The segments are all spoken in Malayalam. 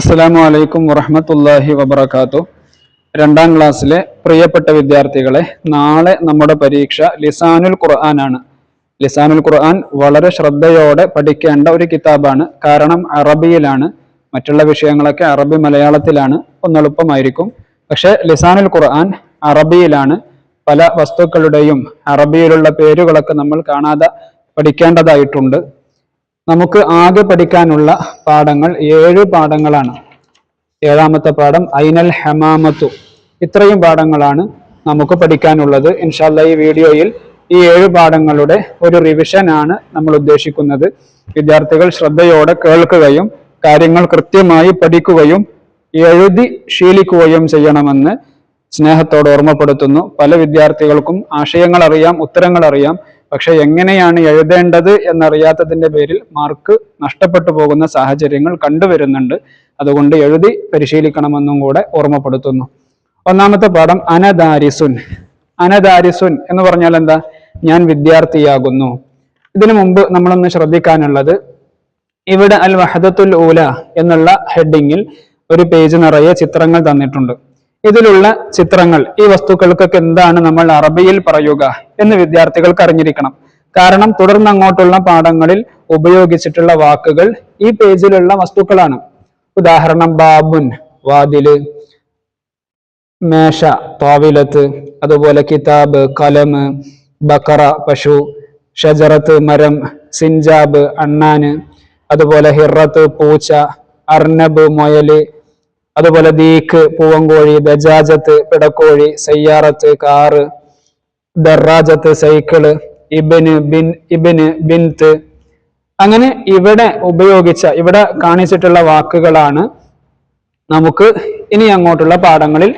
അസ്സലാമു അലൈക്കും വറഹമത്തല്ലാഹി വബർക്കാത്തു രണ്ടാം ക്ലാസ്സിലെ പ്രിയപ്പെട്ട വിദ്യാർത്ഥികളെ നാളെ നമ്മുടെ പരീക്ഷ ലിസാനുൽ ഖുർആനാണ്. ലിസാനുൽ ഖുർആൻ വളരെ ശ്രദ്ധയോടെ പഠിക്കേണ്ട ഒരു കിതാബാണ്. കാരണം അറബിയിലാണ്. മറ്റുള്ള വിഷയങ്ങളൊക്കെ അറബി മലയാളത്തിലാണ്. ഒന്നെളുപ്പമായിരിക്കും പക്ഷെ ലിസാനുൽ ഖുർആൻ അറബിയിലാണ്. പല വസ്തുക്കളുടെയും അറബിയിലുള്ള പേരുകളൊക്കെ നമ്മൾ കാണാതെ പഠിക്കേണ്ടതായിട്ടുണ്ട്. നമുക്ക് ആകെ പഠിക്കാനുള്ള പാഠങ്ങൾ ഏഴ് പാഠങ്ങളാണ്. ഏഴാമത്തെ പാഠം ഐനൽ ഹമാമത്തു. ഇത്രയും പാഠങ്ങളാണ് നമുക്ക് പഠിക്കാനുള്ളത്. ഇൻഷാല്ല ഈ വീഡിയോയിൽ ഈ ഏഴ് പാഠങ്ങളുടെ ഒരു റിവിഷൻ ആണ് നമ്മൾ ഉദ്ദേശിക്കുന്നത്. വിദ്യാർത്ഥികൾ ശ്രദ്ധയോടെ കേൾക്കുകയും കാര്യങ്ങൾ കൃത്യമായി പഠിക്കുകയും എഴുതി ശീലിക്കുകയും ചെയ്യണമെന്ന് സ്നേഹത്തോട് ഓർമ്മപ്പെടുത്തുന്നു. പല വിദ്യാർത്ഥികൾക്കും ആശയങ്ങൾ അറിയാം ഉത്തരങ്ങൾ അറിയാം പക്ഷെ എങ്ങനെയാണ് എഴുതേണ്ടത് എന്നറിയാത്തതിന്റെ പേരിൽ മാർക്ക് നഷ്ടപ്പെട്ടു പോകുന്ന സാഹചര്യങ്ങൾ കണ്ടുവരുന്നുണ്ട്. അതുകൊണ്ട് എഴുതി പരിശീലിക്കണമെന്നും കൂടെ ഓർമ്മപ്പെടുത്തുന്നു. ഒന്നാമത്തെ പാഠം അനദാരിസുൻ. അനദാരിസുൻ എന്ന് പറഞ്ഞാൽ എന്താ? ഞാൻ വിദ്യാർത്ഥിയാകുന്നു. ഇതിനു മുമ്പ് നമ്മളൊന്ന് ശ്രദ്ധിക്കാനുള്ളത് ഇവിടെ അൽ വഹദത്തുൽ ഊല എന്നുള്ള ഹെഡിങ്ങിൽ ഒരു പേജ് നിറയെ ചിത്രങ്ങൾ തന്നിട്ടുണ്ട്. ഇതിലുള്ള ചിത്രങ്ങൾ ഈ വസ്തുക്കൾക്കൊക്കെ എന്താണ് നമ്മൾ അറബിയിൽ പറയുക എന്ന് വിദ്യാർത്ഥികൾക്ക് അറിഞ്ഞിരിക്കണം. കാരണം തുടർന്ന് അങ്ങോട്ടുള്ള പാഠങ്ങളിൽ ഉപയോഗിച്ചിട്ടുള്ള വാക്കുകൾ ഈ പേജിലുള്ള വസ്തുക്കളാണ്. ഉദാഹരണം ബാബുൻ വാതിൽ മേശ താവിലത്ത് അതുപോലെ കിതാബ് കലം ബക്കറ പശു ഷജറത്ത് മരം സിൻജാബ് അണ്ണാന് അതുപോലെ ഹിറത്ത് പൂച്ച അർണബ് മുയൽ അതുപോലെ ദീക്ക് പൂവങ്കോഴി ദജാജത്ത് പിടക്കോഴി സയ്യാറത്ത് കാറ് ദറാജത്ത് സൈക്കിൾ ഇബന് ബിൻ ഇബന് ബിൻത്ത്. അങ്ങനെ ഇവിടെ ഉപയോഗിച്ച ഇവിടെ കാണിച്ചിട്ടുള്ള വാക്കുകളാണ് നമുക്ക് ഇനി അങ്ങോട്ടുള്ള പാഠങ്ങളിൽ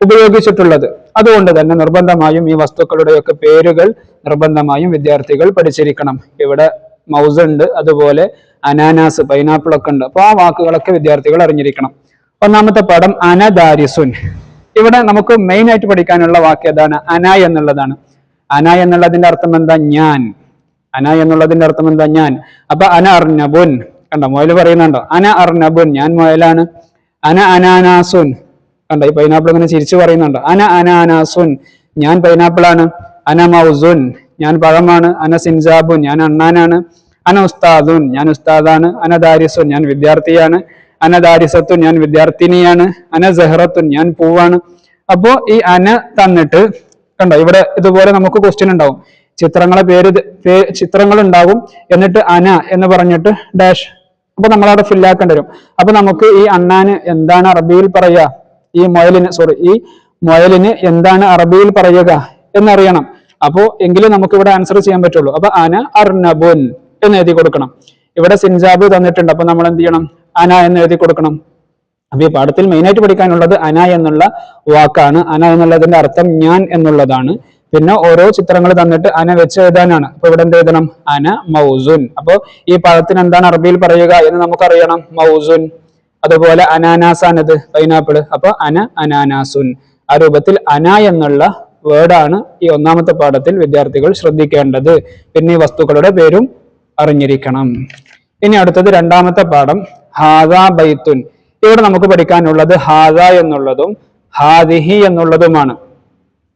ഉപയോഗിച്ചിട്ടുള്ളത്. അതുകൊണ്ട് തന്നെ നിർബന്ധമായും ഈ വസ്തുക്കളുടെയൊക്കെ പേരുകൾ നിർബന്ധമായും വിദ്യാർത്ഥികൾ പഠിച്ചിരിക്കണം. ഇവിടെ മൗസ് ഉണ്ട് അതുപോലെ അനാനാസ് പൈനാപ്പിൾ ഒക്കെ ഉണ്ട്. അപ്പൊ ആ വാക്കുകളൊക്കെ വിദ്യാർത്ഥികൾ അറിഞ്ഞിരിക്കണം. ഒന്നാമത്തെ പദം അനദാരിസുൻ. ഇവിടെ നമുക്ക് മെയിൻ ആയിട്ട് പഠിക്കാനുള്ള വാക്ക് ഏതാണ്? അന എന്നുള്ളതാണ്. അന എന്നുള്ളതിന്റെ അർത്ഥം എന്താ? ഞാൻ. അന എന്നുള്ളതിന്റെ അർത്ഥം എന്താ? ഞാൻ. അപ്പൊ അന അർണബുൻ കണ്ടോ മുയൽ പറയുന്നുണ്ടോ? അന അർണബുൻ ഞാൻ മുയലാണ്. അന അനാനാസുൻ. കണ്ടോ ഈ പൈനാപ്പിൾ ഇങ്ങനെ ചിരിച്ചു പറയുന്നുണ്ടോ? അന അനാനാസുൻ. ഞാൻ പൈനാപ്പിൾ ആണ്. അന മൗസുൻ. ഞാൻ പഴമാണ്. അന സിൻജാബുൻ ഞാൻ അണ്ണാനാണ്. അന ഉസ്താദുൻ. ഞാൻ ഉസ്താദാണ്. അനദാരിസുൻ ഞാൻ വിദ്യാർത്ഥിയാണ്. അന ദാരിസത്തുൻ ഞാൻ വിദ്യാർത്ഥിനിയാണ് അന ഞാൻ പൂവാണ്. അപ്പോ ഈ അന തന്നിട്ട് കണ്ടോ ഇവിടെ ഇതുപോലെ നമുക്ക് ക്വസ്റ്റ്യൻ ഉണ്ടാവും. ചിത്രങ്ങളെ പേര് ചിത്രങ്ങൾ ഉണ്ടാവും എന്നിട്ട് അന എന്ന് പറഞ്ഞിട്ട് ഡാഷ് അപ്പൊ നമ്മളവിടെ ഫില്ലാക്കേണ്ടി വരും. അപ്പൊ നമുക്ക് ഈ അണ്ണാന് എന്താണ് അറബിയിൽ പറയുക? ഈ മൊയലിന് സോറി ഈ മൊയലിന് എന്താണ് അറബിയിൽ പറയുക എന്നറിയണം. അപ്പോ എങ്കിലും നമുക്ക് ഇവിടെ ആൻസർ ചെയ്യാൻ പറ്റുള്ളൂ. അപ്പൊ അന അർണബുൻ എന്ന് എഴുതി കൊടുക്കണം. ഇവിടെ സിൻജാബ് തന്നിട്ടുണ്ട്. അപ്പൊ നമ്മൾ എന്ത് ചെയ്യണം? അന എന്ന് എഴുതി കൊടുക്കണം. അപ്പൊ ഈ പാഠത്തിൽ മെയിൻ ആയിട്ട് പഠിക്കാനുള്ളത് അന എന്നുള്ള വാക്കാണ്. അന എന്നുള്ളതിന്റെ അർത്ഥം ഞാൻ എന്നുള്ളതാണ്. പിന്നെ ഓരോ ചിത്രങ്ങൾ തന്നിട്ട് അന വെച്ച് എഴുതാനാണ്. അപ്പൊ ഇവിടെ എന്ത് എഴുതണം? അന മൗസുൻ. അപ്പൊ ഈ പഴത്തിന് എന്താണ് അറബിയിൽ പറയുക എന്ന് നമുക്കറിയണം. മൗസുൻ. അതുപോലെ അനാനാസാനത് പൈനാപ്പിൾ അപ്പൊ അന അനാനാസുൻ. ആ രൂപത്തിൽ അന എന്നുള്ള വേർഡാണ് ഈ ഒന്നാമത്തെ പാഠത്തിൽ വിദ്യാർത്ഥികൾ ശ്രദ്ധിക്കേണ്ടത്. പിന്നെ ഈ വസ്തുക്കളുടെ പേരും അറിഞ്ഞിരിക്കണം. ഇനി അടുത്തത് രണ്ടാമത്തെ പാഠം. ഹാദ ബൈത്തുൻ. ഇവിടെ നമുക്ക് പഠിക്കാനുള്ളത് ഹാദ എന്നുള്ളതും ഹാദിഹി എന്നുള്ളതുമാണ്.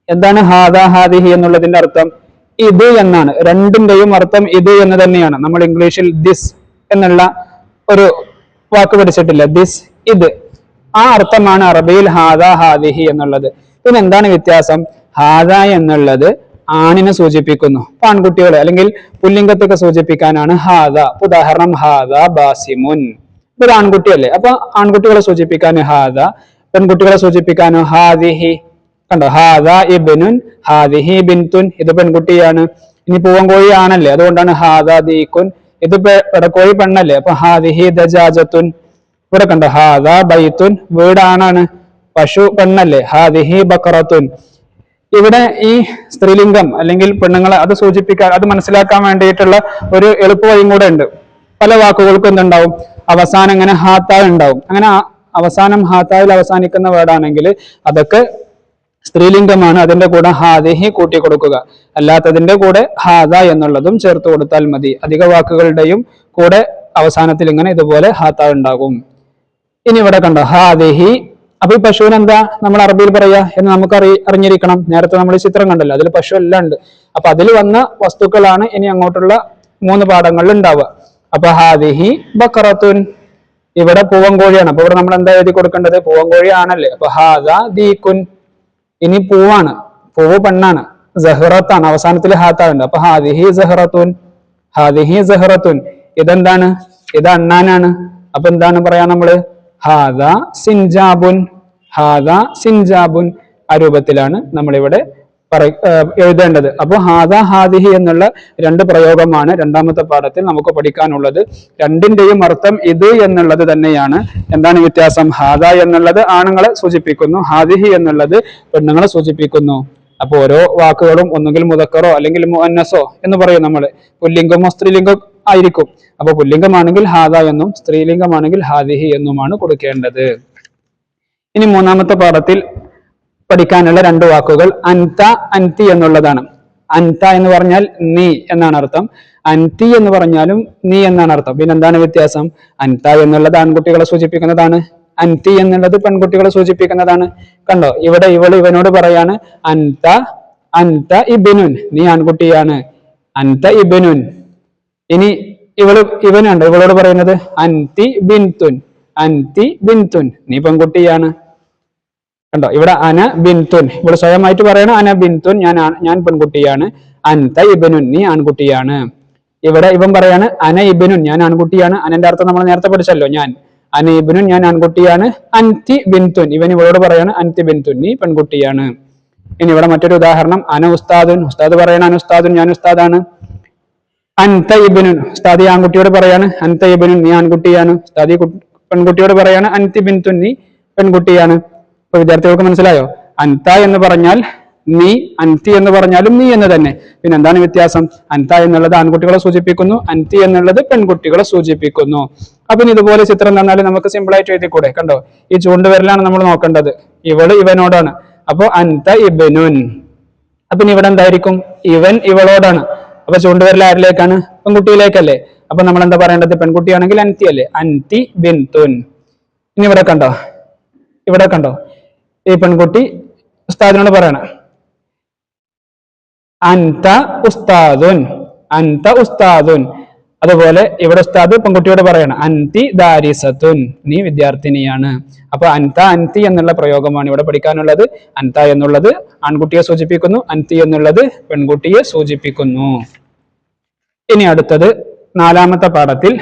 എന്താണ് ഹാദ ഹാദിഹി എന്നുള്ളതിന്റെ അർത്ഥം? ഇത് എന്നാണ്. രണ്ടിന്റെയും അർത്ഥം ഇത് എന്ന് തന്നെയാണ്. നമ്മൾ ഇംഗ്ലീഷിൽ ദിസ് എന്നുള്ള ഒരു വാക്ക് പഠിച്ചിട്ടില്ല? ദിസ് ഇത്. ആ അർത്ഥമാണ് അറബിയിൽ ഹാദ ഹാദിഹി എന്നുള്ളത്. പിന്നെ എന്താണ് വ്യത്യാസം? ഹാദ എന്നുള്ളത് ആണിനെ സൂചിപ്പിക്കുന്നു. ആൺകുട്ടികളെ അല്ലെങ്കിൽ പുല്ലിംഗത്തൊക്കെ സൂചിപ്പിക്കാനാണ് ഹാദ. ഉദാഹരണം ഹാദ ബാസിമുൻ. ഇതൊരു ആൺകുട്ടിയല്ലേ അപ്പൊ ആൺകുട്ടികളെ സൂചിപ്പിക്കാൻ ഹാദ പെൺകുട്ടികളെ സൂചിപ്പിക്കാൻ ഹാദിഹി. കണ്ടോ? ഹാദ ഇബിനുൻ ഹാദിഹി ബിൻതുൻ. ഇത് പെൺകുട്ടിയാണ്. ഇനി പൂവൻകോഴി ആണല്ലേ അതുകൊണ്ടാണ് ഹാദ ദീക്കുൻ ഇത് പെടക്കോഴി പെണ്ണല്ലേ? അപ്പൊ ഹാദിഹി ദജാജത്തുൻ. ഇവിടെ കണ്ടോ? ഹാദ ബൈത്തുൻ. വീടാണാണ്. പശു പെണ്ണല്ലേ? ഹാദിഹി ബക്കറത്തുൻ. ഇവിടെ ഈ സ്ത്രീലിംഗം അല്ലെങ്കിൽ പെണ്ണുങ്ങളെ അത് സൂചിപ്പിക്കാൻ അത് മനസ്സിലാക്കാൻ വേണ്ടിയിട്ടുള്ള ഒരു എളുപ്പ വഴിയും കൂടെ ഉണ്ട്. പല വാക്കുകൾക്കും എന്തുണ്ടാവും? അവസാനം അങ്ങനെ ഹാത്ത ഉണ്ടാവും. അങ്ങനെ അവസാനം ഹാത്തായിൽ അവസാനിക്കുന്ന വേർഡാണെങ്കിൽ അതൊക്കെ സ്ത്രീലിംഗമാണ്. അതിന്റെ കൂടെ ഹാദിഹി കൂട്ടി കൊടുക്കുക അല്ലാത്തതിന്റെ കൂടെ ഹാദ എന്നുള്ളതും ചേർത്ത് കൊടുത്താൽ മതി. അധിക വാക്കുകളുടെയും കൂടെ അവസാനത്തിൽ ഇങ്ങനെ ഇതുപോലെ ഹാത്ത ഉണ്ടാകും. ഇനി ഇവിടെ കണ്ടോ ഹാദിഹി. അപ്പൊ ഈ പശുവിന് എന്താ നമ്മൾ അറബിയിൽ പറയാ എന്ന് നമുക്ക് അറി അറിഞ്ഞിരിക്കണം. നേരത്തെ നമ്മൾ ചിത്രം കണ്ടല്ലോ അതിൽ പശു എല്ലാം ഉണ്ട്. അപ്പൊ അതിൽ വന്ന വസ്തുക്കളാണ് ഇനി അങ്ങോട്ടുള്ള മൂന്ന് പാഠങ്ങളിൽ ഉണ്ടാവുക. അപ്പൊ ഹാദിഹി ബക്കറത്തുൻ. ഇവിടെ പൂവൻകോഴിയാണ്. അപ്പൊ ഇവിടെ നമ്മൾ എന്താ എഴുതി കൊടുക്കേണ്ടത്? പൂവൻകോഴി ആണല്ലേ അപ്പൊ ഹാദ ദീക്കുൻ ഇനി പൂവാണ്. പൂവ് പെണ്ണാണ്. ജഹ്റത്താണ് അവസാനത്തിൽ ഹാത്താവുണ്ട്. അപ്പൊ ഹാദിഹി ജഹ്റത്തുൻ ഹാദിഹി ജഹ്റത്തുൻ ഇതെന്താണ്? ഇത് അണ്ണാനാണ്. അപ്പൊ എന്താണ് പറയാ നമ്മൾ? ഹാദ സിൻജാബുൻ. ഹാദ സിൻജാബുൻ. ആ രൂപത്തിലാണ് നമ്മളിവിടെ പറ എഴുതേണ്ടത്. അപ്പോൾ ഹാദ ഹാദിഹി എന്നുള്ള രണ്ട് പ്രയോഗമാണ് രണ്ടാമത്തെ പാഠത്തിൽ നമുക്ക് പഠിക്കാനുള്ളത്. രണ്ടിന്റെയും അർത്ഥം ഇത് എന്നുള്ളത് തന്നെയാണ്. എന്താണ് വ്യത്യാസം? ഹാദ എന്നുള്ളത് ആണുങ്ങളെ സൂചിപ്പിക്കുന്നു ഹാദിഹി എന്നുള്ളത് പെണ്ണുങ്ങളെ സൂചിപ്പിക്കുന്നു. അപ്പോൾ ഓരോ വാക്കുകളും ഒന്നുകിൽ മുതക്കറോ അല്ലെങ്കിൽ മുഅന്നസോ എന്ന് പറയും നമ്മൾ പുല്ലിംഗമോ സ്ത്രീലിംഗം ആയിരിക്കും. അപ്പൊ പുല്ലിംഗമാണെങ്കിൽ ഹാദ എന്നും സ്ത്രീലിംഗമാണെങ്കിൽ ഹാദിഹി എന്നുമാണ് കൊടുക്കേണ്ടത്. ഇനി മൂന്നാമത്തെ പാഠത്തിൽ പഠിക്കാനുള്ള രണ്ട് വാക്കുകൾ അൻത അൻതി എന്നുള്ളതാണ്. അൻത എന്ന് പറഞ്ഞാൽ നീ എന്നാണ് അർത്ഥം. അൻതി എന്ന് പറഞ്ഞാലും നീ എന്നാണ് അർത്ഥം. പിന്നെ എന്താണ് വ്യത്യാസം? അൻത എന്നുള്ളത് ആൺകുട്ടികളെ സൂചിപ്പിക്കുന്നതാണ്. അൻതി എന്നുള്ളത് പെൺകുട്ടികളെ സൂചിപ്പിക്കുന്നതാണ്. കണ്ടോ? ഇവിടെ ഇവൾ ഇവനോട് പറയാണ് അൻത അൻത ഇബിനുൻ. നീ ആൺകുട്ടിയാണ്. അൻത ഇബിനുൻ. ഇനി ഇവൾ ഇവനുണ്ട് ഇവളോട് പറയുന്നത് അൻതി ബിൻതുൻ. അൻതി ബിൻതുൻ. നീ പെൺകുട്ടിയാണ്. കണ്ടോ? ഇവിടെ അന ബിൻതുൻ. ഇവിടെ സ്വയമായിട്ട് പറയണം അന ബിൻതുൻ ഞാൻ ഞാൻ പെൺകുട്ടിയാണ്. അൻത ഇബനുൻ നീ ആൺകുട്ടിയാണ്. ഇവിടെ ഇവൻ പറയാണ് അന ഇബനുൻ ഞാൻ ആൺകുട്ടിയാണ്. അനന്റെ അർത്ഥം നമ്മൾ നേരത്തെ പഠിച്ചല്ലോ ഞാൻ. അന ഇബനുൻ ഞാൻ ആൺകുട്ടിയാണ്. അൻതി ബിൻതുൻ. ഇവൻ ഇവളോട് പറയാണ് അൻതി ബിൻതുൻ നീ പെൺകുട്ടിയാണ്. ഇനി ഇവിടെ മറ്റൊരു ഉദാഹരണം അന ഉസ്താദുൻ. ഉസ്താദ് പറയണ അന ഉസ്താദുൻ ഞാൻ ഉസ്താദാണ്. അൻത ഇബനുൻ. ഉസ്താദി ആൺകുട്ടിയോട് പറയാണ് അൻത ഇബനുൻ നീ ആൺകുട്ടിയാണ്. ഉസ്താദി പെൺകുട്ടിയോട് പറയാണ് അൻതി ബിൻതുൻ നീ പെൺകുട്ടിയാണ്. ഇപ്പൊ വിദ്യാർത്ഥികൾക്ക് മനസ്സിലായോ? അൻത എന്ന് പറഞ്ഞാൽ നീ അൻതി എന്ന് പറഞ്ഞാലും നീ എന്ന് തന്നെ. പിന്നെ എന്താണ് വ്യത്യാസം? അൻത എന്നുള്ളത് ആൺകുട്ടികളെ സൂചിപ്പിക്കുന്നു അൻതി എന്നുള്ളത് പെൺകുട്ടികളെ സൂചിപ്പിക്കുന്നു. അപ്പൊ ഇതുപോലെ ചിത്രം തന്നാൽ നമുക്ക് സിമ്പിൾ ആയിട്ട് എഴുതിക്കൂടെ? കണ്ടോ? ഈ ചൂണ്ടുവിരലാണ് നമ്മൾ നോക്കേണ്ടത്. ഇവൾ ഇവനോടാണ്. അപ്പൊ അൻത ഇബനുൻ. അപ്പൊ ഇവിടെ എന്തായിരിക്കും? ഇവൻ ഇവളോടാണ്. അപ്പൊ ചൂണ്ടുവിരൽ ആരിലേക്കാണ്? പെൺകുട്ടിയിലേക്കല്ലേ. അപ്പൊ നമ്മൾ എന്താ പറയേണ്ടത്? പെൺകുട്ടിയാണെങ്കിൽ അൻതി അല്ലേ അൻതി ബിൻതുൻ. ഇനി ഇവിടെ കണ്ടോ? ഇവിടെ കണ്ടോ? ഈ പെൺകുട്ടി ഉസ്താദിനോട് പറയണ. അൻത ഉസ്താദുൻ അൻത ഉസ്താദുൻ. അതുപോലെ ഇവിടെ ഉസ്താദ് പെൺകുട്ടിയോട് പറയണം അൻതി ദാരിസത്തുൻ നീ വിദ്യാർത്ഥിനിയാണ്. അപ്പൊ അൻത അൻതി എന്നുള്ള പ്രയോഗമാണ് ഇവിടെ പഠിക്കാനുള്ളത്. അൻത എന്നുള്ളത് ആൺകുട്ടിയെ സൂചിപ്പിക്കുന്നു അൻതി എന്നുള്ളത് പെൺകുട്ടിയെ സൂചിപ്പിക്കുന്നു. ഇനി അടുത്തത് നാലാമത്തെ പാഠത്തിൽ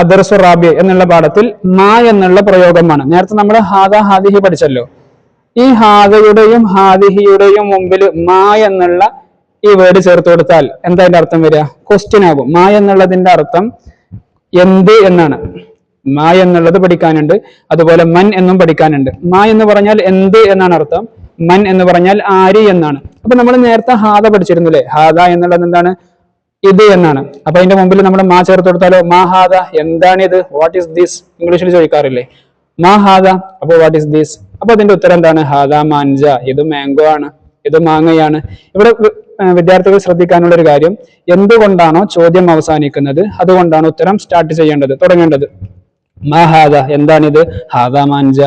അദർസു റാബിയ എന്നുള്ള പാഠത്തിൽ മാ എന്നുള്ള പ്രയോഗമാണ്. നേരത്തെ നമ്മൾ ഹാദ ഹാദിഹി പഠിച്ചല്ലോ. ഈ ഹാദയുടെയും ഹാദിഹിയുടെയും മുമ്പിൽ മാ എന്നുള്ള ഈ വേർഡ് ചേർത്ത് കൊടുത്താൽ എന്താ അതിന്റെ അർത്ഥം വരിക? ക്വസ്റ്റ്യൻ ആകും. മാ എന്നുള്ളതിന്റെ അർത്ഥം എന്ത് എന്നാണ്. മാ എന്നുള്ളത് പഠിക്കാനുണ്ട്. അതുപോലെ മൻ എന്നും പഠിക്കാനുണ്ട്. മാ എന്ന് പറഞ്ഞാൽ എന്ത് എന്നാണ് അർത്ഥം? മൻ എന്ന് പറഞ്ഞാൽ ആര് എന്നാണ്. അപ്പൊ നമ്മൾ നേരത്തെ ഹാദ പഠിച്ചിരുന്നു അല്ലേ ഹാദ എന്നുള്ളത് എന്താണ്? ഇത് എന്നാണ്? അപ്പൊ അതിന്റെ മുമ്പിൽ നമ്മൾ മാ ചേർത്ത് കൊടുത്താലോ? മാ ഹാദ. എന്താണ് ഇത്? വാട്ട് ഈസ് ദിസ് ഇംഗ്ലീഷിൽ ചോദിക്കാറില്ലേ? മാഹാദ അപ്പൊ വാട്ട് ഈസ് ദിസ് അപ്പൊ അതിന്റെ ഉത്തരം എന്താണ്? ഹാദ മാൻജ. ഇത് മാംഗോ ആണ്. ഇത് മാങ്ങയാണ്. ഇവിടെ വിദ്യാർത്ഥികൾ ശ്രദ്ധിക്കാനുള്ള ഒരു കാര്യം. എന്തുകൊണ്ടാണോ ചോദ്യം അവസാനിക്കുന്നത്? അതുകൊണ്ടാണ് ഉത്തരം സ്റ്റാർട്ട് ചെയ്യേണ്ടത് തുടങ്ങേണ്ടത്. മാ ഹാദ. എന്താണിത് ഹാദ മാൻജ.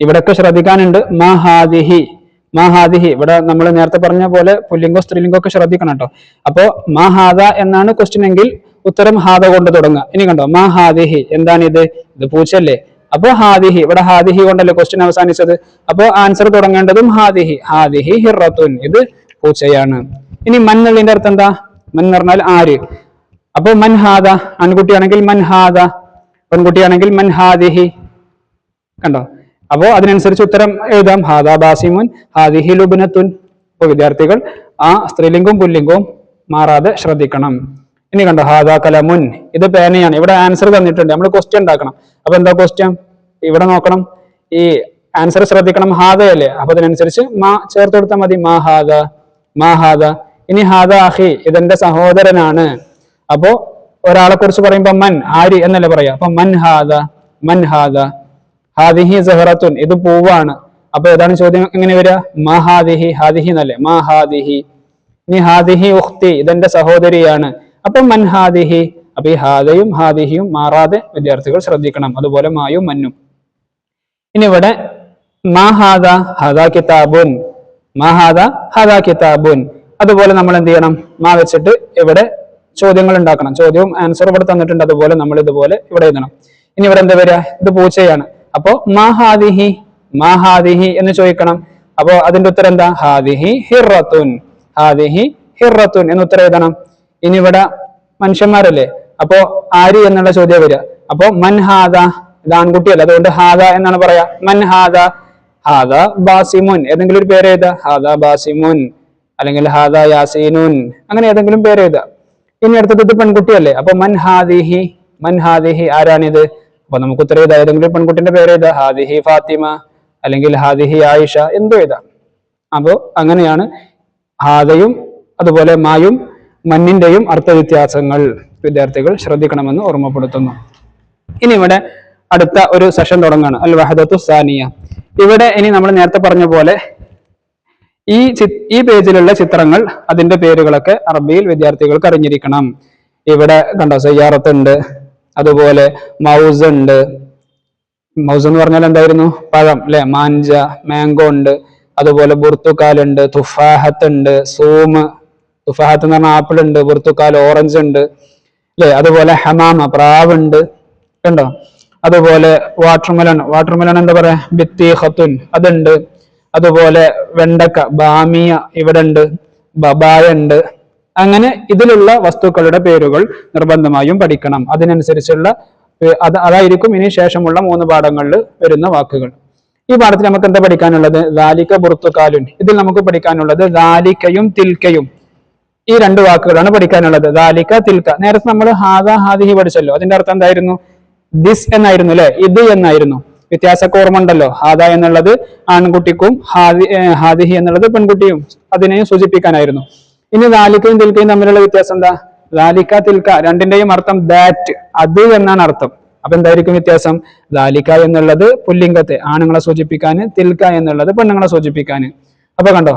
ഇവിടൊക്കെ ശ്രദ്ധിക്കാനുണ്ട്. മാ ഹാദിഹി. മാ ഹാദിഹി ഇവിടെ നമ്മൾ നേരത്തെ പറഞ്ഞ പോലെ പുല്ലിംഗോ സ്ത്രീലിംഗോ ഒക്കെ ശ്രദ്ധിക്കണം കേട്ടോ. അപ്പോ മാഹാദ എന്നാണ് ക്വസ്റ്റ്യൻ എങ്കിൽ ഉത്തരം ഹാദ കൊണ്ട് തുടങ്ങുക. ഇനി കണ്ടോ? മാഹാദിഹി എന്താണ് ഇത് ഇത് പൂച്ചല്ലേ അപ്പോ ഹാദിഹി ഇവിടെ ഹാദിഹി കൊണ്ടല്ലേ ക്വസ്റ്റ്യൻ അവസാനിച്ചത്? അപ്പോ ആൻസർ തുടങ്ങേണ്ടതും ഹാദിഹി ഹാദിഹി ഹിറത്തുൻ. ഇത് പൂച്ചയാണ്. ഇനി മന്നള്ളിന്റെ അർത്ഥം എന്താ? മൻ എന്ന് പറഞ്ഞാൽ ആര്? അപ്പോ മൻ ഹാദ. ആൺകുട്ടിയാണെങ്കിൽ മൻ ഹാദ. പെൺകുട്ടിയാണെങ്കിൽ മൻ ഹാദിഹി കണ്ടോ? അപ്പോ അതിനനുസരിച്ച് ഉത്തരം എഴുതാം. ഹാദാ ബാസിമുൻ ഹാദിഹി ലുബ്നത്തുൻ. അപ്പൊ വിദ്യാർത്ഥികൾ ആ സ്ത്രീലിംഗവും പുല്ലിംഗവും മാറാതെ ശ്രദ്ധിക്കണം. ഇനി കണ്ടോ ഹാദാ കലമുൻ. ഇത് പേനയാണ്. ഇവിടെ ആൻസർ തന്നിട്ടുണ്ട്. നമ്മൾ ക്വസ്റ്റ്യൻ ഉണ്ടാക്കണം. അപ്പൊ എന്താ ക്വസ്റ്റ്യൻ ഇവിടെ നോക്കണം. ഈ ആൻസർ ശ്രദ്ധിക്കണം ഹാദയല്ലേ? അപ്പൊ അതിനനുസരിച്ച് മാ ചേർത്ത് കൊടുത്താൽ മതി. മാ ഹാദ മാ ഹാദ. ഇനി ഹാദ അഹി ഇതെന്റെ സഹോദരനാണ്. അപ്പോ ഒരാളെ കുറിച്ച് പറയുമ്പോ മൻ ആര് എന്നല്ലേ പറയാ? അപ്പൊ മൻ ഹാദ മൻ ഹാദ. ഹാദിഹി സഹറത്തുൻ ഇത് പൂവാണ്. അപ്പൊ ഏതാണ് ചോദ്യം എങ്ങനെ വരിക? മാ ഹാദിഹി ഹാദിഹി എന്നല്ലേ? മാ ഹാദിഹി. ഇനി ഹാദിഹി ഉഖ്തി ഇതെന്റെ സഹോദരിയാണ്. അപ്പൊ മൻ ഹാദിഹി അപ്പൊ ഈ ഹാദയും ഹാദിഹിയും മാറാതെ വിദ്യാർത്ഥികൾ ശ്രദ്ധിക്കണം. അതുപോലെ മായും മന്നും. ഇനി ഇവിടെ മാ ഹാദ കിതാബുൻ. മാ ഹാദ ഹദാ കിതാബുൻ. അതുപോലെ നമ്മൾ എന്ത് ചെയ്യണം? മാ വെച്ചിട്ട് ഇവിടെ ചോദ്യങ്ങൾ ഉണ്ടാക്കണം. ചോദ്യവും ആൻസർ ഇവിടെ തന്നിട്ടുണ്ട്. അതുപോലെ നമ്മൾ ഇതുപോലെ ഇവിടെ എഴുതണം. ഇനി ഇവിടെ എന്താ വരിക? ഇത് പൂച്ചയാണ്. അപ്പോ മഹാദിഹി മഹാദിഹി എന്ന് ചോദിക്കണം. അപ്പോ അതിന്റെ ഉത്തരം എന്താ? ഹാദിഹി ഹിറത്തുൻ ഹാദിഹി ഹിറത്തുൻ എന്ന് ഉത്തരം എഴുതണം. ഇനി ഇവിടെ മനുഷ്യന്മാരല്ലേ? അപ്പോ ആര് എന്നുള്ള ചോദ്യം വരിക. അപ്പോ മൻഹാദ ഇത് ആൺകുട്ടിയല്ല. അതുകൊണ്ട് ഹാദ എന്നാണ് പറയാ. മൻഹാദ ഹാദ ബാസിമുൻ. ഏതെങ്കിലും ഒരു പേര് എഴുതാ ഹാദ ബാസിമുൻ അല്ലെങ്കിൽ ഹാദ യാസീനുൻ. അങ്ങനെ ഏതെങ്കിലും പേര് എഴുതാ ഇനി അടുത്തത് പെൺകുട്ടിയല്ലേ? അപ്പൊ മൻഹാദിഹി മൻഹാദിഹി മൻ ഹാദിഹി ആരാണിത്? അപ്പൊ നമുക്ക് ഉത്തരം എഴുതാം ഏതെങ്കിലും പെൺകുട്ടിന്റെ പേര് എഴുതാം. ഹാദിഹി ഫാത്തിമ അല്ലെങ്കിൽ ഹാദിഹി ആയിഷ എന്തോ എഴുതാം. അപ്പോ അങ്ങനെയാണ് ഹാദയും അതുപോലെ മായും മന്നിന്റെയും അർത്ഥവ്യത്യാസങ്ങൾ വിദ്യാർത്ഥികൾ ശ്രദ്ധിക്കണമെന്ന് ഓർമ്മപ്പെടുത്തുന്നു. ഇനി ഇവിടെ അടുത്ത ഒരു സെഷൻ തുടങ്ങാണ്. അൽ വഹദത്തു സാനിയ. ഇവിടെ ഇനി നമ്മൾ നേരത്തെ പറഞ്ഞ പോലെ ഈ ഈ പേജിലുള്ള ചിത്രങ്ങൾ അതിന്റെ പേരുകളൊക്കെ അറബിയിൽ വിദ്യാർത്ഥികൾക്ക് അറിഞ്ഞിരിക്കണം. ഇവിടെ കണ്ടോ സയ്യാറത്ത് ഉണ്ട് അതുപോലെ മൗസ് ഉണ്ട്. മൗസ് എന്ന് പറഞ്ഞാൽ എന്തായിരുന്നു? പഴം അല്ലെ? മാഞ്ച മാംഗോ ഉണ്ട്. അതുപോലെ ബുർത്തുക്കാൽ ഉണ്ട്. തുഫാഹത്ത് ഉണ്ട്. സൂമ്. തുഫാഹത്ത് എന്ന് പറഞ്ഞാൽ ആപ്പിൾ ഉണ്ട്. ബുർത്തുക്കാൽ ഓറഞ്ച് ഉണ്ട്. അല്ലെ? അതുപോലെ ഹമാമ പ്രാവ് ഉണ്ട്. കണ്ടോ? അതുപോലെ വാട്ടർമെലൺ. വാട്ടർമെലൺ എന്താ പറയാ? ബിത്തി ഖത്തുൻ. അതുണ്ട്. അതുപോലെ വെണ്ടക്ക ബാമിയ ഇവിടെ ഉണ്ട്. ബബായ ഉണ്ട്. അങ്ങനെ ഇതിലുള്ള വസ്തുക്കളുടെ പേരുകൾ നിർബന്ധമായും പഠിക്കണം. അതിനനുസരിച്ചുള്ള അത് അതായിരിക്കും ഇനി ശേഷമുള്ള മൂന്ന് പാഠങ്ങളിൽ വരുന്ന വാക്കുകൾ. ഈ പാഠത്തിൽ നമുക്ക് എന്താ പഠിക്കാനുള്ളത്? ദാലിക ബുർത്തുകാലുൻ. ഇതിൽ നമുക്ക് പഠിക്കാനുള്ളത് ദാലിക്കയും തിൽക്കയും ഈ രണ്ട് വാക്കുകളാണ് പഠിക്കാനുള്ളത്. ദാലിക്ക തിൽക്ക നേരത്തെ നമ്മൾ ഹാദ ഹാദിഹി പഠിച്ചല്ലോ. അതിന്റെ അർത്ഥം എന്തായിരുന്നു? ദിസ് എന്നായിരുന്നു അല്ലെ? ഇത് എന്നായിരുന്നു. വ്യത്യാസമൊക്കെ ഓർമ്മ ഉണ്ടല്ലോ ഹാദ എന്നുള്ളത് ആൺകുട്ടിക്കും ഹാദി ഹാദിഹി എന്നുള്ളത് പെൺകുട്ടിയും അതിനെയും സൂചിപ്പിക്കാനായിരുന്നു. ഇനി ദാലിക്കയും തിൽക്കയും തമ്മിലുള്ള വ്യത്യാസം എന്താ? ദാലിക്ക തിൽക്ക രണ്ടിന്റെയും അർത്ഥം ദാറ്റ് അത് എന്നാണ് അർത്ഥം. അപ്പൊ എന്തായിരിക്കും വ്യത്യാസം? ദാലിക്ക എന്നുള്ളത് പുല്ലിംഗത്തെ ആണുങ്ങളെ സൂചിപ്പിക്കാന് തിൽക്ക എന്നുള്ളത് പെണ്ണുങ്ങളെ സൂചിപ്പിക്കാന്. അപ്പൊ കണ്ടോ?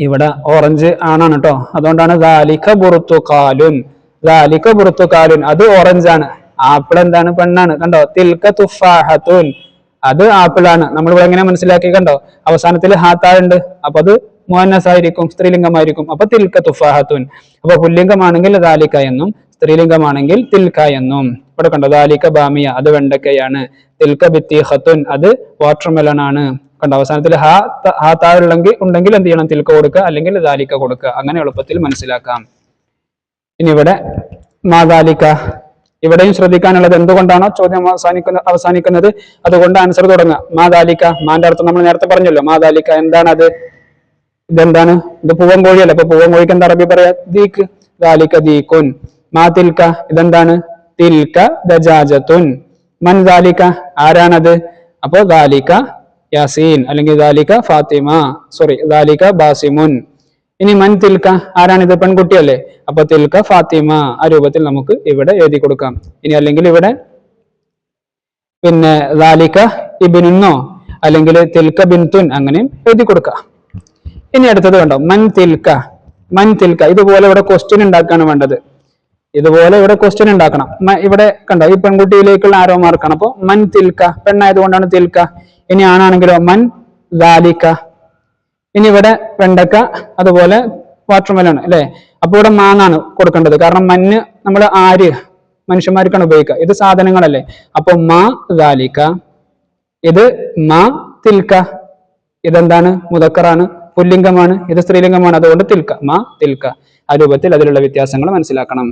ഇവിടെ ഓറഞ്ച് ആണാണ് കേട്ടോ അതുകൊണ്ടാണ് ദാലിക്ക ബുറുത്തുകാലുൻ ദാലിക്ക ബുറുത്തുകാലുൻ അത് ഓറഞ്ച് ആണ്. ആപ്പിൾ എന്താണ്? പെണ്ണാണ്. കണ്ടോ? തിൽക്ക തുഫാഹത്തുൻ. അത് ആപ്പിളാണ്. നമ്മൾ ഇവിടെ എങ്ങനെ മനസ്സിലാക്കി കണ്ടോ? അവസാനത്തിൽ ഹാത്താഴുണ്ട് അപ്പൊ അത് മുഹന്നസ് ആയിരിക്കും സ്ത്രീലിംഗമായിരിക്കും. അപ്പൊ തിൽക്ക തുഫാഹത്തുൻ. അപ്പൊ പുല്ലിംഗമാണെങ്കിൽ ദാലിക്ക എന്നും സ്ത്രീലിംഗമാണെങ്കിൽ തിൽക്ക എന്നും. ഇവിടെ കണ്ടോ ദാലിക്ക ബാമിയ അത് വെണ്ടക്കയാണ്. തിൽക്ക ബിത്തീഹത്തുൻ അത് വാട്ടർമെലൺ ആണ് കണ്ടോ അവസാനത്തിൽ ഹാ ഹാ താഴെങ്കിൽ ഉണ്ടെങ്കിൽ എന്ത് ചെയ്യണം? തിൽക്ക കൊടുക്കുക അല്ലെങ്കിൽ ദാലിക്ക കൊടുക്കുക. അങ്ങനെ എളുപ്പത്തിൽ മനസ്സിലാക്കാം. ഇനി ഇവിടെ മാതാലിക്ക ഇവിടെയും ശ്രദ്ധിക്കാനുള്ളത് എന്തുകൊണ്ടാണോ ചോദ്യം അവസാനിക്കുന്ന അവസാനിക്കുന്നത്? അതുകൊണ്ട് ആൻസർ തുടങ്ങുക. മാതാലിക്ക മാന്റെ അർത്ഥം നമ്മൾ നേരത്തെ പറഞ്ഞല്ലോ. മാതാലിക്ക എന്താണ് അത് ഇതെന്താണ്? ഇത് പൂവൻ കോഴിയല്ല? അപ്പൊ പൂവൻ കോഴിക്ക് എന്താ അറബി പറയാ? ദീക്ക്. ദാലിക്ക ദീക്കുൻ മാ തിൽക്ക. ഇതെന്താണ്? തിൽക്ക ദജാജത്തുൻ മൻ ദാലിക്ക ആരാണത്? അപ്പോ ദാലിക്ക യാസീൻ. അല്ലെങ്കിൽ ദാലിക്ക ഫാത്തിമ. സോറി ദാലിക്ക ബാസിമുൻ. ഇനി മൻ തിൽക്ക. ആരാണിത്? പെൺകുട്ടിയല്ലേ? അപ്പൊ തിൽക്ക ഫാത്തിമ. ആ രൂപത്തിൽ നമുക്ക് ഇവിടെ എഴുതി കൊടുക്കാം. ഇനി അല്ലെങ്കിൽ ഇവിടെ പിന്നെ ദാലിക്ക ഇബിനുന്നോ? അല്ലെങ്കിൽ തിൽക്ക ബിൻതുൻ. അങ്ങനെയും എഴുതി കൊടുക്കാം. ഇനി അടുത്തത് കണ്ടോ? മൻ തിൽക്ക. മൻ തിൽക്ക. ഇതുപോലെ ഇവിടെ ക്വസ്റ്റ്യൻ ഉണ്ടാക്കാണ് വേണ്ടത്. ഇതുപോലെ ഇവിടെ ക്വസ്റ്റ്യൻ ഉണ്ടാക്കണം. ഇവിടെ കണ്ടോ? ഈ പെൺകുട്ടിയിലേക്കുള്ള ആരോ മാർക്കാണ് അപ്പൊ മൻ തിൽക്ക. പെണ്ണായതുകൊണ്ടാണ് തിൽക്ക. ഇനി ആണാണെങ്കിലോ? മൻ ലാലിക്ക ഇനി ഇവിടെ വെണ്ടക്ക. അതുപോലെ വാട്ടർമെലാണ് അല്ലെ? അപ്പൊ ഇവിടെ മാങ്ങാണ് കൊടുക്കേണ്ടത്. കാരണം മഞ്ഞ് നമ്മൾ ആര്? മനുഷ്യന്മാർക്കാണ് ഉപയോഗിക്കുക. ഇത് സാധനങ്ങളല്ലേ. അപ്പൊ മാ ലാലിക്ക ഇത് മാ തിൽക്ക. ഇതെന്താണ്? മുതക്കറാണ് പുല്ലിംഗമാണ്. ഇത് സ്ത്രീലിംഗമാണ്. അതുകൊണ്ട് തിൽക്ക. മാ തിൽക്ക. ആ രൂപത്തിൽ അതിലുള്ള വ്യത്യാസങ്ങൾ മനസ്സിലാക്കണം.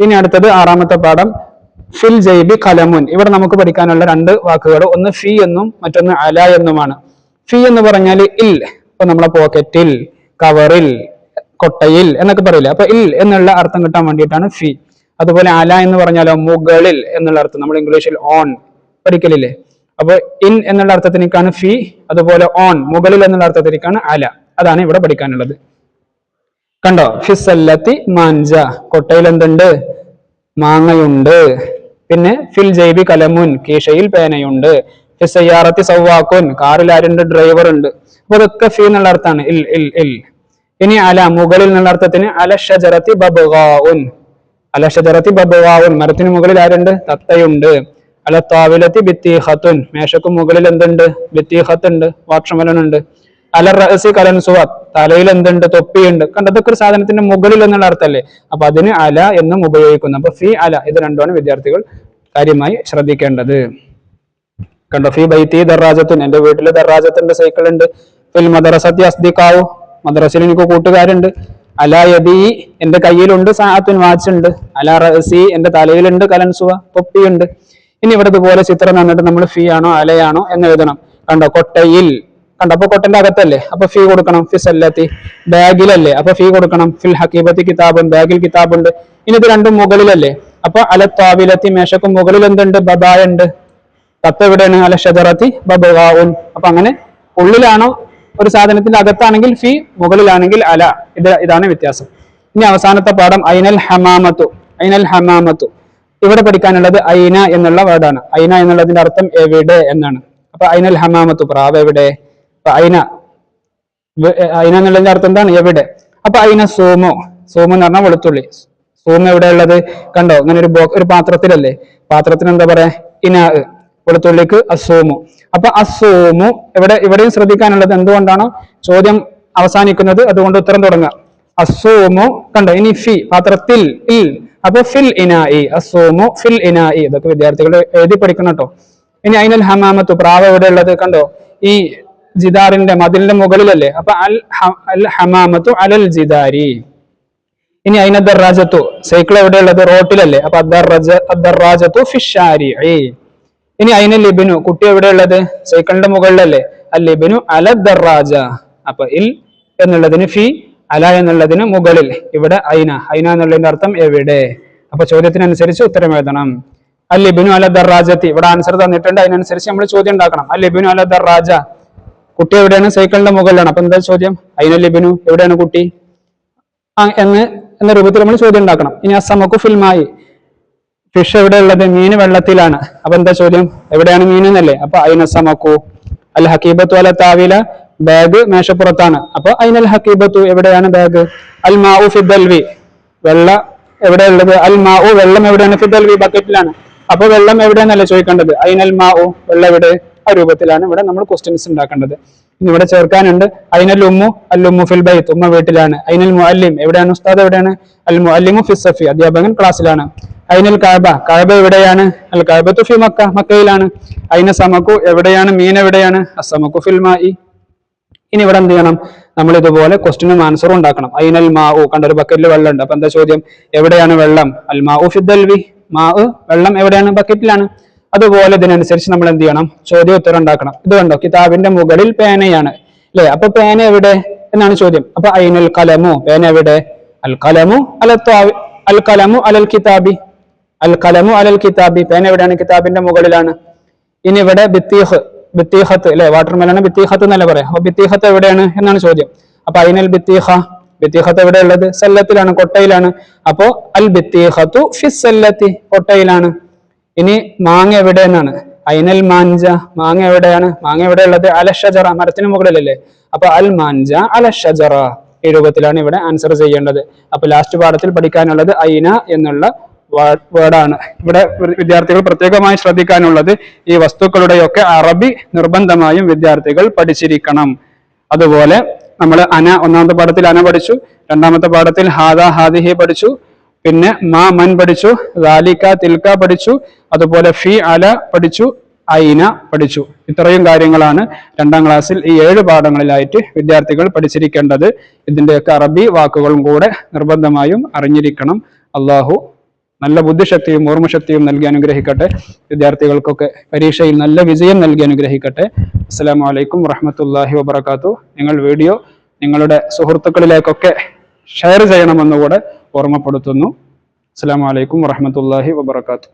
ഇനി അടുത്തത് ആറാമത്തെ പാഠം. ഫിൽ ജൈബി കലമുൻ ഇവിടെ നമുക്ക് പഠിക്കാനുള്ള രണ്ട് വാക്കുകൾ. ഒന്ന് ഫി എന്നും മറ്റൊന്ന് അല എന്നുമാണ്. ഫി എന്ന് പറഞ്ഞാൽ ഇൽ. ഇപ്പൊ നമ്മളെ പോക്കറ്റിൽ കവറിൽ കൊട്ടയിൽ എന്നൊക്കെ പറയില്ലേ? അപ്പൊ ഇൽ എന്നുള്ള അർത്ഥം കിട്ടാൻ വേണ്ടിയിട്ടാണ് ഫി. അതുപോലെ അല എന്ന് പറഞ്ഞാലോ മുകളിൽ എന്നുള്ള അർത്ഥം. നമ്മൾ ഇംഗ്ലീഷിൽ ഓൺ. പഠിക്കലില്ലേ? അപ്പൊ ഇൻ എന്നുള്ള അർത്ഥത്തിനേക്കാണ് ഫി അതുപോലെ ഓൺ മുകളിൽ എന്നുള്ള അർത്ഥത്തിനേക്കാണ് അല അതാണ് ഇവിടെ പഠിക്കാനുള്ളത്. കണ്ടോ? ഫിസല്ലത്തി മാൻജ. കൊട്ടയിൽ എന്തുണ്ട്? മാങ്ങയുണ്ട്. പിന്നെ ഫിൽ ജൈബി കലമുൻ കീശയിൽ പേനയുണ്ട്. ഫിസയ്യാറത്തി സൗവാക്കുൻ കാറിൽ ആരുണ്ട്? ഡ്രൈവർ ഉണ്ട്. അപ്പൊ ഇതൊക്കെ ഫി എന്നുള്ള അർത്ഥമാണ്. ഇൽ ഇൽ ഇൽ. ഇനി അല മുകളിൽ എന്നുള്ള അർത്ഥത്തിന് അല ഷജറത്തി ബബുഗാഉൻ. അല ഷജറത്തി ബബവാവുൻ മരത്തിന് മുകളിൽ ആരുണ്ട്? തത്തയുണ്ട്. അല താവിലത്തി ബിത്തീഹത്തുൻ മേശക്ക് മുകളിൽ എന്തുണ്ട്? ഭിത്തിഹത്തുണ്ട് വാക്ഷമലനുണ്ട്. അല റഹസി കലൻ കലൻസുവ തലയിൽ എന്തുണ്ട്? തൊപ്പിയുണ്ട്. കണ്ടതൊക്കെ ഒരു സാധനത്തിന്റെ മുകളിൽ എന്നുള്ള അർത്ഥമല്ലേ അപ്പൊ അതിന് അല എന്നും ഉപയോഗിക്കുന്നു. അപ്പൊ ഫി അല ഇത് രണ്ടുമാണ് വിദ്യാർത്ഥികൾ കാര്യമായി ശ്രദ്ധിക്കേണ്ടത്. കണ്ടോ? ഫി ബൈത്തി ദർറാജത്തുൻ എന്റെ വീട്ടിൽ ദർറാജത്തിന്റെ സൈക്കിൾ ഉണ്ട്. ഫിൽ മദ്രസത്തി അസ്ദിക്കാവു മദ്രസയിൽ എനിക്ക് കൂട്ടുകാരുണ്ട്. അലാ യദി എന്റെ കയ്യിലുണ്ട്. വാച്ച് ഉണ്ട്. അല റഹസി എന്റെ തലയിലുണ്ട് കലൻസുവ തൊപ്പിയുണ്ട്. ഇനി ഇവിടെ ഇതുപോലെ ചിത്രം തന്നിട്ട് നമ്മൾ ഫീ ആണോ അലയാണോ എന്ന് എഴുതണം. കണ്ടോ? കൊട്ടയിൽ. കണ്ടോ? അപ്പൊ കൊട്ടന്റെ അകത്തല്ലേ? അപ്പൊ ഫീ കൊടുക്കണം. ഫിസ് അല്ലാത്തി ബാഗിലല്ലേ? അപ്പൊ ഫീ കൊടുക്കണം. ഫിൽ ഹക്കീബത്തി കിതാബും ബാഗിൽ കിതാബുണ്ട്. ഇനി ഇത് രണ്ടും മുകളിലല്ലേ? അപ്പൊ അല താവിലത്തി മേശക്കും മുകളിൽ എന്തുണ്ട്? ബബായ ഉണ്ട് തത്ത എവിടെയാണ്? അല ഷജറത്തി ബബുവാവുൻ അപ്പൊ അങ്ങനെ ഉള്ളിലാണോ? ഒരു സാധനത്തിന്റെ അകത്താണെങ്കിൽ ഫി മുകളിലാണെങ്കിൽ അല. ഇത് ഇതാണ് വ്യത്യാസം. ഇനി അവസാനത്തെ പാഠം. ഐനൽ ഹമാമത്തു. ഐനൽ ഹമാമത്തു. ഇവിടെ പഠിക്കാനുള്ളത് ഐന എന്നുള്ള വേർഡാണ്. ഐന എന്നുള്ളതിന്റെ അർത്ഥം എവിടെ എന്നാണ്. അപ്പൊ ഐനൽ ഹമാമത്തു പ്രാവ് എവിടെ? അപ്പൊ ഐന ഐന എന്നുള്ളതിന്റെ അർത്ഥം എന്താണ്? എവിടെ? അപ്പൊ ഐന സോമോ. സോമോ എന്ന് പറഞ്ഞാൽ വെളുത്തുള്ളി. സോമ എവിടെ ഉള്ളത്? കണ്ടോ? ഇങ്ങനെ ഒരു ഒരു പാത്രത്തിലല്ലേ? പാത്രത്തിന് എന്താ പറയാ? ഇന വെളുത്തുള്ളിക്ക് അസോമു. അപ്പൊ അസോമു ഇവിടെ ഇവിടെയും ശ്രദ്ധിക്കാനുള്ളത് എന്തുകൊണ്ടാണോ? ചോദ്യം അവസാനിക്കുന്നത്. അതുകൊണ്ട് ഉത്തരം തുടങ്ങാം. അസോമു കണ്ടോ? ഇനി ഫി പാത്രത്തിൽ ഇൽ. അപ്പൊ ഫിൽ ഇനായി അസോമു ഫിൽ ഇനായി ഇതൊക്കെ വിദ്യാർത്ഥികൾ എഴുതി പഠിക്കണം കേട്ടോ. ഇനി അയിനൽ ഹമാമത്തു പ്രാവ് എവിടെ ഉള്ളത് കണ്ടോ? ഈ ജിദാറിന്റെ മതിലിന്റെ മുകളിലല്ലേ? അപ്പൊ അൽ അൽ ഹമാമത്തു അലൽ ജിദാരി. ഇനി അയിന ദർറാജത്തു സൈക്കിൾ എവിടെ ഉള്ളത്? റോട്ടിലല്ലേ? അപ്പൊ അദ്ദർറജ അദ്ദർറാജത്തു ഫിഷാരി ഇനി അയിന ലിബിനു കുട്ടി എവിടെ ഉള്ളത്? സൈക്കിളിന്റെ മുകളിലല്ലേ? അൽ ലിബിനു അല ദർറാജ അപ്പൊ ഇൽ എന്നുള്ളതിന് ഫി അല എന്നുള്ളതിന് മുകളിൽ ഇവിടെ ഐന. ഐന എന്നുള്ളതിന്റെ അർത്ഥം എവിടെ? അപ്പൊ ചോദ്യത്തിനനുസരിച്ച് ഉത്തരം എഴുതണം. അൽ ലിബിനു അല ദർറാജത്തി ഇവിടെ ആൻസർ തന്നിട്ടുണ്ട്. അതിനനുസരിച്ച് നമ്മൾ ചോദ്യം ഉണ്ടാക്കണം. അൽ ലിബിനു അല ദർറാജ കുട്ടി എവിടെയാണ്? സൈക്കിളിന്റെ മുകളിലാണ്. അപ്പൊ എന്താ ചോദ്യം? അയിന ലിബിനു എവിടെയാണ് കുട്ടി? എന്ന് എന്ന രൂപത്തിൽ നമ്മൾ ചോദ്യം ഉണ്ടാക്കണം. ഇനി അസമക്കു ഫിൽമായി ഫിഷ് എവിടെ ഉള്ളത്? മീന് വെള്ളത്തിലാണ്. അപ്പൊ എന്താ ചോദ്യം? എവിടെയാണ് മീൻ എന്നല്ലേ? അപ്പൊ അയിനസമക്കു അൽ ഹക്കീബത്തു അല താവില. ബാഗ് മേശപ്പുറത്താണ്. അപ്പൊ അയിനൽ ഹക്കീബത്തു എവിടെയാണ് ബാഗ് അൽ മാഉ ഫിദ്ദൽവി വെള്ള എവിടെ ഉള്ളത് അൽ മാഉ വെള്ളം എവിടെയാണ്? ഫിദ്ദൽവി ബക്കറ്റിലാണ്. അപ്പൊ വെള്ളം എവിടെയെന്നല്ലേ ചോദിക്കേണ്ടത്? അയിനൽ മാഉ വെള്ളം എവിടെ? ആ രൂപത്തിലാണ് ഇവിടെ നമ്മൾ ക്വസ്റ്റ്യൻസ് ഉണ്ടാക്കേണ്ടത്. ഇനി ഇവിടെ ചേർക്കാനുണ്ട്. അയിനൽ ഉമ്മു അൽ ഉമ്മു ഫിൽ ബൈത്ത് ഉമ്മ വീട്ടിലാണ്. അയിനൽ മുഅല്ലിം എവിടെയാണ് ഉസ്താദ് എവിടെയാണ്? അൽ മുഅല്ലിമു ഫിസ് സഫി അധ്യാപകൻ ക്ലാസ്സിലാണ്. അയിനൽ കാബ കാബ എവിടെയാണ്? അൽ കാബത്തു ഫി മക്ക മക്കയിലാണ്. അയിന സമക്കു എവിടെയാണ്? മീൻ എവിടെയാണ്? അസമക്കു ഫിൽ മായി ഇനി ഇവിടെ എന്ത് ചെയ്യണം? നമ്മൾ ഇതുപോലെ ക്വസ്റ്റിനും ആൻസറും ഉണ്ടാക്കണം. അയിനൽ മാഉ കണ്ട? ഒരു ബക്കറ്റിൽ വെള്ളം ഉണ്ട് അപ്പൊ എന്താ ചോദ്യം? എവിടെയാണ് വെള്ളം? അൽ മാഉ ഫിദ്ദൽവി മാ വെള്ളം എവിടെയാണ്? ബക്കറ്റിലാണ് അതുപോലെ ഇതിനനുസരിച്ച് നമ്മൾ എന്ത് ചെയ്യണം? ചോദ്യം ഉത്തരം ഉണ്ടാക്കണം. ഇത് കണ്ടോ? കിതാബിന്റെ മുകളിൽ പേനയാണ്. അല്ലെ അപ്പൊ പേന എവിടെ? എന്നാണ് ചോദ്യം. അപ്പൊ അയിനുൽ കലമു. പേന എവിടെ? അൽ കലമു അല ത്വാവി- അൽ കലമു അലൽ കിതാബി. അൽ കലമു അലൽ കിതാബി. പേന എവിടെയാണ്? കിതാബിന്റെ മുകളിലാണ്. ഇനി ഇവിടെ ബിത്തീഹ്. ബിത്തീഹത്ത് അല്ലെ? വാട്ടർമെലാണ് ബിത്തീഹത്ത് എന്നല്ലേ പറയാം അപ്പൊ ബിത്തീഹത്ത് എവിടെയാണ് എന്നാണ് ചോദ്യം. അപ്പൊ അയിനൽ ബിത്തീഹ ബിത്തീഹത്ത് എവിടെ ഉള്ളത്? സല്ലത്തിലാണ് കൊട്ടയിലാണ്. അപ്പോ അൽ ബിത്തീഹത്തു ഫിസ് സല്ലത്തി കൊട്ടയിലാണ്. ഇനി മാങ്ങ എവിടെ എന്നാണ്? അയിനൽ മാൻജ മാങ്ങ എവിടെയാണ്? മാങ്ങ എവിടെ ഉള്ളത്? അല ഷജറ മരത്തിന് മുകളിലല്ലേ? അപ്പൊ അൽ മാൻജ അല ഷജറ. ഈ രൂപത്തിലാണ് ഇവിടെ ആൻസർ ചെയ്യേണ്ടത്. അപ്പൊ ലാസ്റ്റ് പാഠത്തിൽ പഠിക്കാനുള്ളത് അയിന എന്നുള്ള വേർഡാണ് ഇവിടെ വിദ്യാർത്ഥികൾ പ്രത്യേകമായി ശ്രദ്ധിക്കാനുള്ളത് ഈ വസ്തുക്കളുടെയൊക്കെ അറബി നിർബന്ധമായും വിദ്യാർത്ഥികൾ പഠിച്ചിരിക്കണം. അതുപോലെ നമ്മൾ അന ഒന്നാമത്തെ പാഠത്തിൽ അന പഠിച്ചു രണ്ടാമത്തെ പാഠത്തിൽ ഹാദ ഹാദിഹി പഠിച്ചു പിന്നെ മാ മൻ പഠിച്ചു ദാലിക്ക തിൽക്ക പഠിച്ചു അതുപോലെ ഫി അല പഠിച്ചു ഐന പഠിച്ചു. ഇത്രയും കാര്യങ്ങളാണ് രണ്ടാം ക്ലാസ്സിൽ ഈ ഏഴ് പാഠങ്ങളിലായിട്ട് വിദ്യാർത്ഥികൾ പഠിച്ചിരിക്കേണ്ടത്. ഇതിന്റെയൊക്കെ അറബി വാക്കുകളും കൂടെ നിർബന്ധമായും അറിഞ്ഞിരിക്കണം. അള്ളാഹു നല്ല ബുദ്ധിശക്തിയും ഓർമ്മശക്തിയും നൽകി അനുഗ്രഹിക്കട്ടെ. വിദ്യാർത്ഥികൾക്കൊക്കെ പരീക്ഷയിൽ നല്ല വിജയം നൽകി അനുഗ്രഹിക്കട്ടെ. അസ്സാം വലൈക്കും വറഹമത്തല്ലാഹി വബർക്കാത്തു നിങ്ങൾ വീഡിയോ നിങ്ങളുടെ സുഹൃത്തുക്കളിലേക്കൊക്കെ ഷെയർ ചെയ്യണമെന്നുകൂടെ ഓർമ്മപ്പെടുത്തുന്നു. അസ്സാം വലൈക്കും വറഹമത്തല്ലാഹി വബർക്കാത്തു